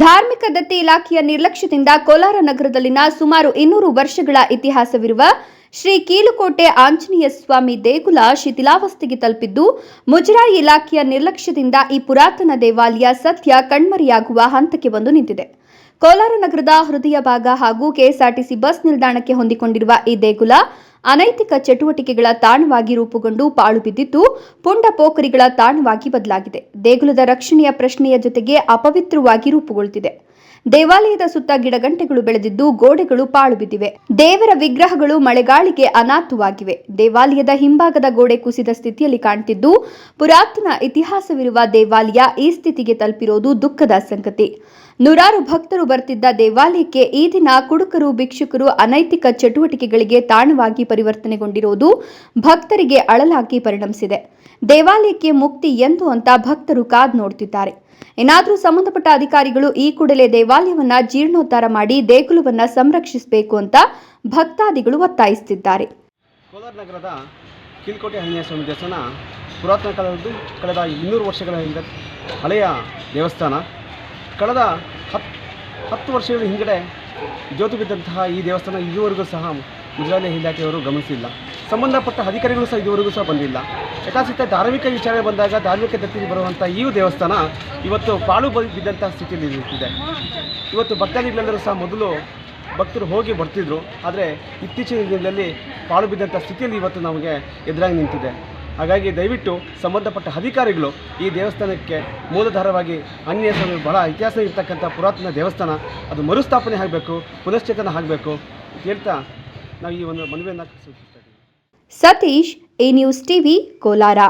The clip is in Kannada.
ಧಾರ್ಮಿಕ ದತ್ತಿ ಇಲಾಖೆಯ ನಿರ್ಲಕ್ಷ್ಯದಿಂದ ಕೋಲಾರ ನಗರದಲ್ಲಿನ ಸುಮಾರು ಇನ್ನೂರು ವರ್ಷಗಳ ಇತಿಹಾಸವಿರುವ ಶ್ರೀ ಕೀಲುಕೋಟೆ ಆಂಜನೇಯ ಸ್ವಾಮಿ ದೇಗುಲ ಶಿಥಿಲಾವಸ್ಥೆಗೆ ತಲುಪಿದ್ದು, ಮುಜರಾಯಿ ಇಲಾಖೆಯ ನಿರ್ಲಕ್ಷ್ಯದಿಂದ ಈ ಪುರಾತನ ದೇವಾಲಯ ಸತ್ಯ ಕಣ್ಮರೆಯಾಗುವ ಹಂತಕ್ಕೆ ಬಂದು ನಿಂತಿದೆ. ಕೋಲಾರ ನಗರದ ಹೃದಯ ಭಾಗ ಹಾಗೂ ಕೆಎಸ್ಆರ್ಟಿಸಿ ಬಸ್ ನಿಲ್ದಾಣಕ್ಕೆ ಹೊಂದಿಕೊಂಡಿರುವ ಈ ದೇಗುಲ ಅನೈತಿಕ ಚಟುವಟಿಕೆಗಳ ತಾಣವಾಗಿ ರೂಪುಗೊಂಡು ಪಾಳು ಬಿದ್ದಿದ್ದು, ಪುಂಡ ಪೋಖರಿಗಳ ತಾಣವಾಗಿ ಬದಲಾಗಿದೆ. ದೇಗುಲದ ರಕ್ಷಣೆಯ ಪ್ರಶ್ನೆಯ ಜೊತೆಗೆ ಅಪವಿತ್ರವಾಗಿ ರೂಪುಗೊಳ್ಳುತ್ತಿದೆ ದೇವಾಲಯದ ಸುತ್ತ ಗಿಡಗಂಟೆಗಳು ಬೆಳೆದಿದ್ದು, ಗೋಡೆಗಳು ಪಾಳು ಬಿದ್ದಿವೆ. ದೇವರ ವಿಗ್ರಹಗಳು ಮಳೆಗಾಳಿಗೆ ಅನಾಥವಾಗಿವೆ. ದೇವಾಲಯದ ಹಿಂಭಾಗದ ಗೋಡೆ ಕುಸಿದ ಸ್ಥಿತಿಯಲ್ಲಿ ಕಾಣ್ತಿದ್ದು, ಪುರಾತನ ಇತಿಹಾಸವಿರುವ ದೇವಾಲಯ ಈ ಸ್ಥಿತಿಗೆ ತಲುಪಿರುವುದು ದುಃಖದ ಸಂಗತಿ. ನೂರಾರು ಭಕ್ತರು ಬರ್ತಿದ್ದ ದೇವಾಲಯಕ್ಕೆ ಈ ದಿನ ಕುಡುಕರು, ಭಿಕ್ಷುಕರು ಅನೈತಿಕ ಚಟುವಟಿಕೆಗಳಿಗೆ ತಾಣವಾಗಿ ಪರಿವರ್ತನೆಗೊಂಡಿರುವುದು ಭಕ್ತರಿಗೆ ಅಳಲಾಗಿ ಪರಿಣಮಿಸಿದೆ. ದೇವಾಲಯಕ್ಕೆ ಮುಕ್ತಿ ಎಂದು ಅಂತ ಭಕ್ತರು ಕಾದ್ ನೋಡುತ್ತಿದ್ದಾರೆ ಏನಾದರೂ ಸಂಬಂಧಪಟ್ಟ ಅಧಿಕಾರಿಗಳು ಈ ಕೂಡಲೇ ದೇವಾಲಯವನ್ನ ಜೀರ್ಣೋದ್ಧಾರ ಮಾಡಿ ದೇಗುಲವನ್ನ ಸಂರಕ್ಷಿಸಬೇಕು ಅಂತ ಭಕ್ತಾದಿಗಳು ಒತ್ತಾಯಿಸುತ್ತಿದ್ದಾರೆ ಕೋಲಾರ ನಗರದ ಕಿಲ್ಕೋಟೆ ಸ್ವಾಮಿ ದೇವಸ್ಥಾನ ಪುರಾತನ ಕಾಲದ್ದು ಕಳೆದ ಇನ್ನೂರು ವರ್ಷಗಳ ಹಿಂದೆ ಹಳೆಯ ದೇವಸ್ಥಾನ. ಕಳೆದ ಹತ್ತು ಹತ್ತು ವರ್ಷಗಳ ಹಿಂಗಡೆ ಜ್ಯೋತಿ ಬಿದ್ದಂತಹ ಈ ದೇವಸ್ಥಾನ ಇದುವರೆಗೂ ಸಹ ಮುಜರಾಯಿ ಇಲಾಖೆಯವರು ಗಮನಿಸಿಲ್ಲ. ಸಂಬಂಧಪಟ್ಟ ಅಧಿಕಾರಿಗಳು ಸಹ ಇದುವರೆಗೂ ಸಹ ಬಂದಿಲ್ಲ. ಯಥಾಸ್ಥಿತ ಧಾರ್ಮಿಕ ವಿಚಾರ ಬಂದಾಗ ಧಾರ್ಮಿಕ ದತ್ತಿಗೆ ಬರುವಂಥ ಈ ದೇವಸ್ಥಾನ ಇವತ್ತು ಪಾಳು ಬಿದ್ದಂಥ ಸ್ಥಿತಿಯಲ್ಲಿ ಇದೆ ಇವತ್ತು ಭಕ್ತಾದಿಗಳೆಲ್ಲರೂ ಸಹ ಮೊದಲು ಭಕ್ತರು ಹೋಗಿ ಬರ್ತಿದ್ರು. ಆದರೆ ಇತ್ತೀಚಿನ ದಿನದಲ್ಲಿ ಪಾಳು ಬಿದ್ದಂಥ ಸ್ಥಿತಿಯಲ್ಲಿ ಇವತ್ತು ನಮಗೆ ಎದುರಾಗಿ ನಿಂತಿದೆ. ಹಾಗಾಗಿ ದಯವಿಟ್ಟು ಸಂಬಂಧಪಟ್ಟ ಅಧಿಕಾರಿಗಳು ಈ ದೇವಸ್ಥಾನಕ್ಕೆ ಮೂಲಧಾರವಾಗಿ ಅನ್ಯ ಸ್ವಾಮಿ ಬಹಳ ಇತಿಹಾಸ ಇರತಕ್ಕಂಥ ಪುರಾತನ ದೇವಸ್ಥಾನ ಅದು ಮರುಸ್ಥಾಪನೆ ಆಗಬೇಕು, ಪುನಶ್ಚೇತನ ಆಗಬೇಕು ಹೇಳ್ತಾ ನಾವು ಈ ಒಂದು ಮನವಿಯನ್ನು Satish A news TV Kolar.